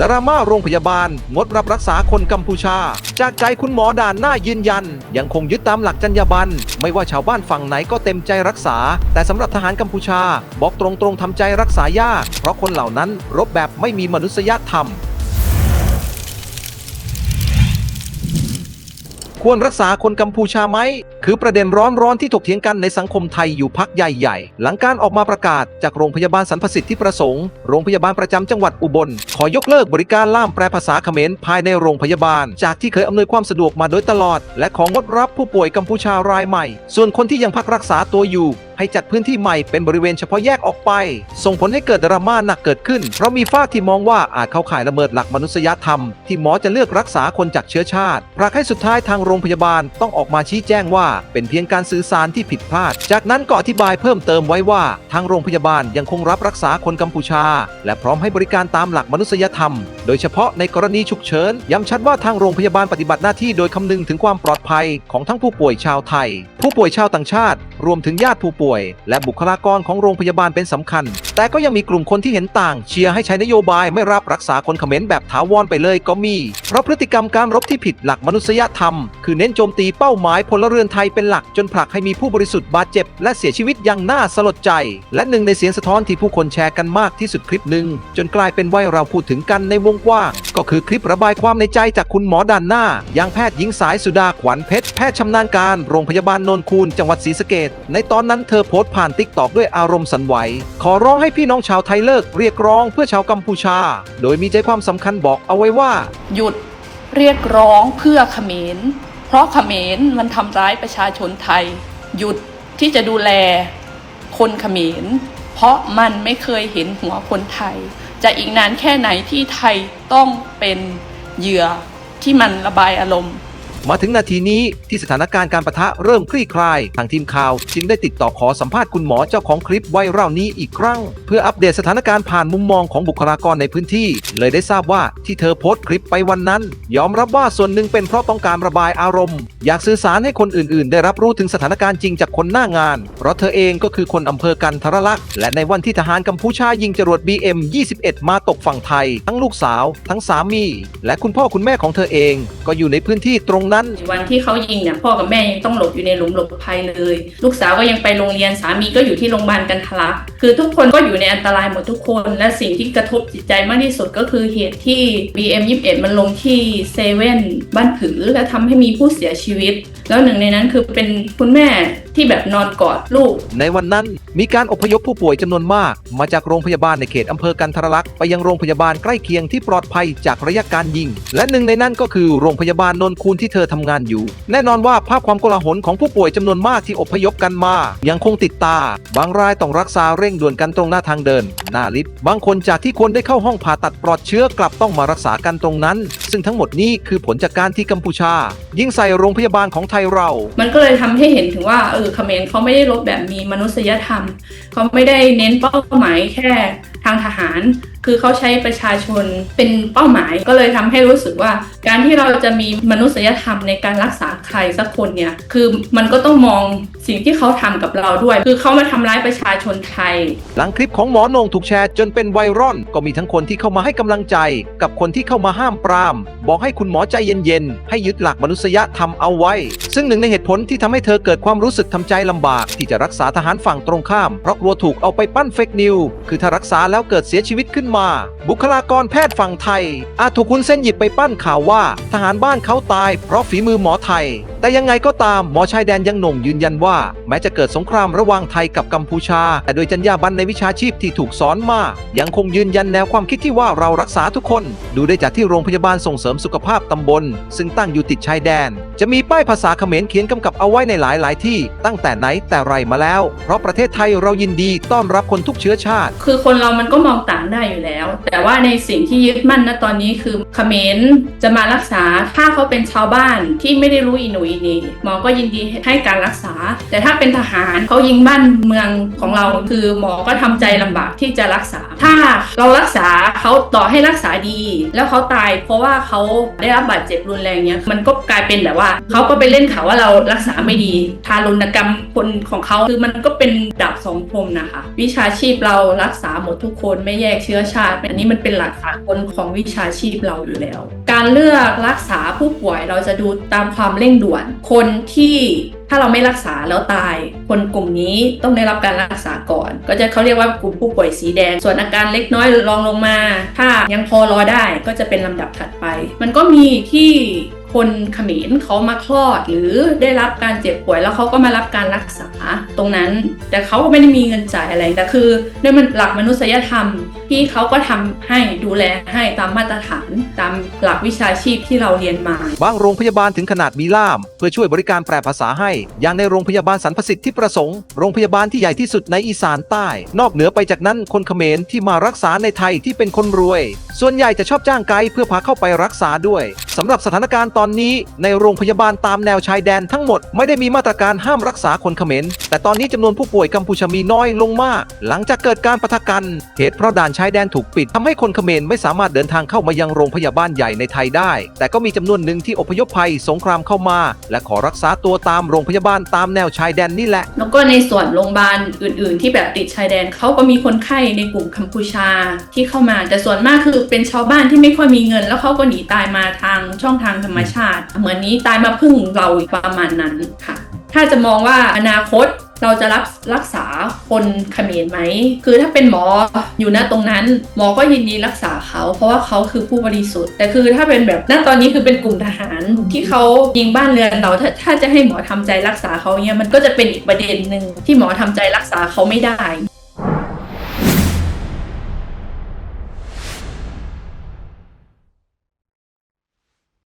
ดราม่าโรงพยาบาล งดรับรักษาคนกัมพูชา จากใจคุณหมอด่านหน้ายืนยัน ยังคงยึดตามหลักจรรยาบรรณไม่ว่าชาวบ้านฝั่งไหนก็เต็มใจรักษา แต่สำหรับทหารกัมพูชา บอกตรงๆทำใจรักษายากเพราะคนเหล่านั้นรบแบบไม่มีมนุษยธรรม ควรรักษาคนกัมพูชาไหม คือประเด็นร้อนๆที่ถกเถียงกันในสังคมไทยอยู่พักใหญ่ๆ หลังการออกมาประกาศจากโรงพยาบาลสรรพสิทธิประสงค์ โรงพยาบาลประจำจังหวัดอุบล ขอยกเลิกบริการล่ามแปลภาษาเขมรภายในโรงพยาบาล จากที่เคยอำนวยความสะดวกมาโดยตลอด และของงดรับผู้ป่วยกัมพูชารายใหม่ ส่วนคนที่ยังพักรักษาตัวอยู่ให้จัดพื้นที่ใหม่เป็นบริเวณเฉพาะแยกออกไป ส่งผลให้เกิดดราม่าหนักเกิดขึ้น เพราะมีฝ้าที่มองว่าอาจเข้าข่ายละเมิดหลักมนุษยธรรม ที่หมอจะเลือกรักษาคนจากเชื้อชาติผลักให้สุดท้ายทางโรงพยาบาลต้องออกมาชี้แจ้งว่า เป็นเพียงการสื่อสารที่ผิดพลาด จากนั้นก็อธิบายเพิ่มเติมไว้ว่า ทางโรงพยาบาลยังคงรับรักษาคนกัมพูชา และพร้อมให้บริการตามหลักมนุษยธรรม โดยเฉพาะในกรณีฉุกเฉินย้ำชัดว่าทางโรงพยาบาลปฏิบัติหน้าที่โดยคำนึงถึงความปลอดภัยของทั้งผู้ป่วยชาวไทย ผู้ป่วยชาวต่างชาติ รวมถึงญาติผู้ป่วยและบุคลากรของโรงพยาบาลเป็นสำคัญ แต่ก็ยังมีกลุ่มคนที่เห็นต่าง เชียร์ให้ใช้นโยบายไม่รับรักษาคนเขมรแบบถาวรไปเลยก็มี เพราะพฤติกรรมการรบที่ผิดหลักมนุษยธรรม คือเน้นโจมตีเป้าหมายพลเรือนไทยเป็นหลักจนผลักให้มีผู้บริสุทธิ์บาดเจ็บ และเสียชีวิตอย่างน่าสลดใจ และหนึ่งในเสียงสะท้อนที่ผู้คนแชร์กันมากที่สุดคลิปหนึ่งจนกลายเป็นไวรัลพูดถึงกันในวงกว้างก็คือคลิประบายความในใจจากคุณหมอด่านหน้าย่างแพทย์หญิงสายสุดาขวัญเพชรแพทย์ชำนาญการโรงพยาบาลโนนคูนจังหวัดศรีสะเกดในตอนนั้นเธอโพสต์ผ่านติ๊กตอกด้วยอารมณ์สันไหว ขอร้องให้พี่น้องชาวไทยเลิกเรียกร้องเพื่อชาวกัมพูชา โดยมีใจความสำคัญบอกเอาไว้ว่า หยุดเรียกร้องเพื่อเขมร เพราะเขมรมันทำร้ายประชาชนไทย หยุดที่จะดูแลคนเขมร เพราะมันไม่เคยเห็นหัวคนไทย จะอีกนานแค่ไหนที่ไทยต้องเป็นเหยื่อที่มันระบายอารมณ์ มาถึงนาทีนี้ที่สถานการณ์การประทะเริ่มคลี่คลาย ทางทีมข่าวจึงได้ติดต่อขอสัมภาษณ์คุณหมอเจ้าของคลิปไวรัลนี้อีกครั้ง เพื่ออัปเดตสถานการณ์ผ่านมุมมองของบุคลากรในพื้นที่ เลยได้ทราบว่าที่เธอโพสต์คลิปไปวันนั้น ยอมรับว่าส่วนหนึ่งเป็นเพราะต้องการระบายอารมณ์ อยากสื่อสารให้คนอื่นๆ ได้รับรู้ถึงสถานการณ์จริงจากคนหน้างาน เพราะเธอเองก็คือคนอำเภอกันทรลักษณ์และในวันที่ทหารกัมพูชายิงจรวด BM 21 มาตกฝั่งไทย ทั้งลูกสาว ทั้งสามี และคุณพ่อคุณแม่ของเธอเอง ก็อยู่ในพื้นที่ตรงนั้น วันที่เขายิงเนี่ยพ่อกับแม่ยังต้องหลบอยู่ในหลุมหลบภัยเลย ลูกสาวก็ยังไปโรงเรียนสามีก็อยู่ที่โรงพยาบาลกันทะลักคือทุกคนก็อยู่ในอันตรายหมดทุกคน และสิ่งที่กระทบจิตใจมากที่สุดก็คือเหตุที่ BM 21 มันลงที่เซเว่นบ้านผือและทำให้มีผู้เสียชีวิต แล้วหนึ่งในนั้นคือเป็นคุณแม่ ที่แบบนอนกอดลูก ในวันนั้นมีการอพยพผู้ป่วยจำนวนมาก มาจากโรงพยาบาลในเขตอำเภอกันทรลักษณ์ไปยังโรงพยาบาลใกล้เคียงที่ปลอดภัยจากระยะการยิง และหนึ่งในนั้นก็คือโรงพยาบาลนนคูนที่เธอทำงานอยู่ แน่นอนว่าภาพความโกลาหลของผู้ป่วยจำนวนมากที่อพยพกันมา ยังคงติดตา บางรายต้องรักษาเร่งด่วนกันตรงหน้าทางเดิน หน้าลิฟต์บางคนจากที่ควรได้เข้าห้องผ่าตัดปลอดเชื้อกลับต้องมารักษากันตรงนั้น ซึ่งทั้งหมดนี้คือผลจากการที่กัมพูชา ยิงใส่โรงพยาบาลของไทยเรา มันก็เลยทำให้เห็นถึงว่าเออเขมรเขาไม่ได้ลบแบบมีมนุษยธรรม เขาไม่ได้เน้นเป้าหมายแค่ทางทหาร คือเขาใช้ประชาชนเป็นเป้าหมาย ก็เลยทำให้รู้สึกว่า การที่เราจะมีมนุษยธรรมในการรักษาใครสักคนเนี่ย คือมันก็ต้องมอง สิ่งที่เขาทำกับเราด้วย คือเขามาทำร้ายประชาชนไทย หลังคลิปของหมอโหนงถูกแชร์จนเป็นไวรัลก็มีทั้งคนที่เข้ามาให้กำลังใจ กับคนที่เข้ามาห้ามปราม บอกให้คุณหมอใจเย็นๆ ให้ยึดหลักมนุษยธรรมเอาไว้ ซึ่งหนึ่งในเหตุผลที่ทำให้เธอเกิดความรู้สึกทำใจลำบาก ที่จะรักษาทหารฝั่งตรงข้ามเพราะกลัวถูกเอาไปปั้นเฟกนิวคือถ้ารักษาแล้วเกิดเสียชีวิตขึ้นมา บุคลากรแพทย์ฝั่งไทย อาจถูกคุณเส้นหยิบไปปั้นข่าวว่า ทหารบ้านเขาตาย เพราะฝีมือหมอไทยแต่ยังไงก็ตามหมอชายแดนยังหน่งยืนยันว่า แม้จะเกิดสงครามระหว่างไทยกับกัมพูชา แต่โดยจรรยาบรรณในวิชาชีพที่ถูกสอนมา ยังคงยืนยันแนวความคิดที่ว่าเรารักษาทุกคน ดูได้จากที่โรงพยาบาลส่งเสริมสุขภาพตำบล ซึ่งตั้งอยู่ติดชายแดน จะมีป้ายภาษาเขมรเขียนกำกับเอาไว้ในหลายหลายๆที่ ตั้งแต่ไหนแต่ไรมาแล้ว เพราะประเทศไทยเรายินดีต้อนรับคนทุกเชื้อชาติ คือคนเรามันก็มองต่างได้อยู่แล้ว แต่ว่าในสิ่งที่ยึดมั่นนะตอนนี้คือเขมรจะมารักษาถ้าเขาเป็นชาวบ้านที่ไม่ได้รู้อีหนูอินีหมอก็ยินดีให้การรักษา แต่ถ้าเป็นทหารเขายิงบ้านเมืองของเราคือหมอก็ทำใจลำบากที่จะรักษา ถ้าเรารักษาเขาต่อให้รักษาดี แล้วเขาตาย เพราะว่าเขาได้รับบาดเจ็บรุนแรงเนี้ยมันก็กลายเป็นแบบว่าเขาก็ไปเล่นข่าวว่าเรารักษาไม่ดี ทารุณกรรมคนของเขาคือมันก็เป็นดาบสองคมนะคะ วิชาชีพเรารักษาหมดทุกคนไม่แยกเชื้อชาติ อันนี้มันเป็นหลักสากลของวิชาชีพเราอยู่แล้ว การเลือกรักษาผู้ป่วยเราจะดูตามความเร่งด่วน คนที่ถ้าเราไม่รักษาแล้วตาย คนกลุ่มนี้ต้องได้รับการรักษาก่อน ก็จะเขาเรียกว่ากลุ่มผู้ป่วยสีแดง ส่วนอาการเล็กน้อยรองลงมา ถ้ายังพอรอได้ก็จะเป็นลำดับถัดไป มันก็มีที่ คนเขมรเขามาคลอดหรือได้รับการเจ็บป่วยแล้วเขาก็มารับการรักษาตรงนั้น แต่เขาก็ไม่ได้มีเงินจ่ายอะไรแต่คือด้วยมันหลักมนุษยธรรมที่เขาก็ทำให้ดูแลให้ตามมาตรฐานตามหลักวิชาชีพที่เราเรียนมาบางโรงพยาบาลถึงขนาดมีล่าม เพื่อช่วยบริการแปลภาษาให้ อย่างในโรงพยาบาลสรรพสิทธิ์ที่ประสงค์โรงพยาบาลที่ใหญ่ที่สุดในอีสานใต้ นอกเหนือไปจากนั้นคนเขมรที่มารักษาในไทยที่เป็นคนรวย ส่วนใหญ่จะชอบจ้างไกด์เพื่อพาเข้าไปรักษาด้วยสำหรับสถานการณ์ตอนนี้ในโรงพยาบาลตามแนวชายแดนทั้งหมดไม่ได้มีมาตรการห้ามรักษาคนเขมรแต่ตอนนี้จำนวนผู้ป่วยกัมพูชามีน้อยลงมาก หลังจากเกิดการปะทะกันเหตุเพราะด่านชายแดนถูกปิดทำให้คนเขมรไม่สามารถเดินทางเข้ามายังโรงพยาบาลใหญ่ในไทยได้ แต่ก็มีจำนวนหนึ่งที่อพยพภัยสงครามเข้ามา และขอรักษาตัวตามโรงพยาบาลตามแนวชายแดนนี่แหละแล้วก็ในส่วนโรงพยาบาลอื่น ๆ ที่แบบติดชายแดนเขาก็มีคนไข้ในกลุ่มกัมพูชาที่เข้ามาแต่ส่วนมากคือเป็นชาวบ้านที่ไม่ค่อยมีเงิน แล้วเขาก็หนีตายมาทางช่องทางธรรมชาติ เหมือนนี้ตายมาพึ่งเราประมาณนั้นค่ะ ถ้าจะมองว่าอนาคตเราจะรับรักษาคนเขมรไหม คือถ้าเป็นหมออยู่ณตรงนั้น หมอก็ยินดีรักษาเขา เพราะว่าเขาคือผู้บริสุทธิ์ แต่คือถ้าเป็นแบบณตอนนี้คือเป็นกลุ่มทหารที่เขายิงบ้านเรือนเราถ้าถ้าจะให้หมอทำใจรักษาเขาเนี่ยมันก็จะเป็นอีกประเด็นหนึ่งที่หมอทำใจรักษาเขาไม่ได้